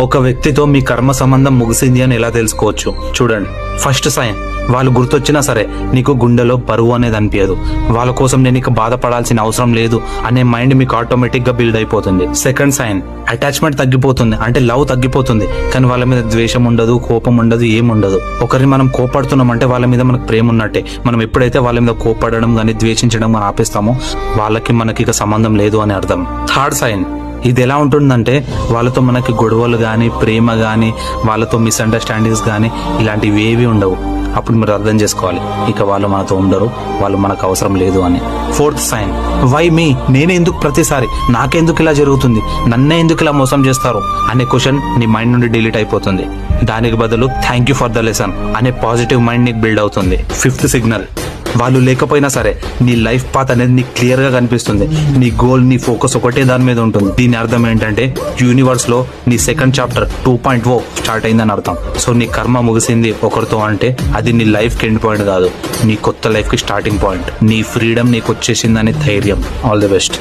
ఒక వ్యక్తితో మీ కర్మ సంబంధం ముగిసింది అని ఎలా తెలుసుకోవచ్చు? చూడండి. First sign. వాళ్ళు గుర్తొచ్చినా సరే నీకు గుండెలో బరువు అనేది అనిపించదు వాళ్ళ కోసం నేను ఇక బాధపడాల్సిన అవసరం లేదు అనే మైండ్ మీకు ఆటోమేటిక్గా బిల్డ్ అయిపోతుంది. Second sign. అటాచ్మెంట్ తగ్గిపోతుంది. అంటే లవ్ తగ్గిపోతుంది. కానీ వాళ్ళ మీద ద్వేషం ఉండదు కోపం ఉండదు ఏముండదు ఒకరిని మనం కోపడుతున్నాం అంటే వాళ్ళ మీద మనకు ప్రేమ ఉన్నట్టే. మనం ఎప్పుడైతే వాళ్ళ మీద కోపడడం కానీ ద్వేషించడం కానీ ఆపేస్తామో వాళ్ళకి మనకి ఇక సంబంధం లేదు అని అర్థం. Third sign. ఇది ఎలా ఉంటుందంటే వాళ్ళతో మనకి గొడవలు కానీ ప్రేమ కానీ వాళ్ళతో మిస్అండర్స్టాండింగ్స్ కానీ ఇలాంటివి ఏవి ఉండవు. అప్పుడు మీరు అర్థం చేసుకోవాలి. ఇక వాళ్ళు మనతో ఉండరు వాళ్ళు మనకు అవసరం లేదు అని. ఫోర్త్ సైన్ వై మీ నేనే ఎందుకు ప్రతిసారి? నాకెందుకు ఇలా జరుగుతుంది? నన్నే ఎందుకు ఇలా మోసం చేస్తారు? అనే క్వశ్చన్ నీ మైండ్ నుండి డిలీట్ అయిపోతుంది. దానికి బదులు thank you for the lesson అనే పాజిటివ్ మైండ్ నీకు బిల్డ్ అవుతుంది. ఫిఫ్త్ సిగ్నల్ వాళ్ళు లేకపోయినా సరే నీ లైఫ్ పాత్ అనేది నీకు క్లియర్గా కనిపిస్తుంది. నీ గోల్ నీ ఫోకస్ ఒకటే దాని మీద ఉంటుంది. దీని అర్థం ఏంటంటే యూనివర్స్లో నీ second chapter two point O start అయిందని అర్థం. సో నీ కర్మ ముగిసింది ఒకరితో అంటే అది నీ లైఫ్కి ఎండ్ పాయింట్ కాదు. నీ కొత్త లైఫ్కి స్టార్టింగ్ పాయింట్. నీ ఫ్రీడమ్ నీకు వచ్చేసిందని ధైర్యం. All the best.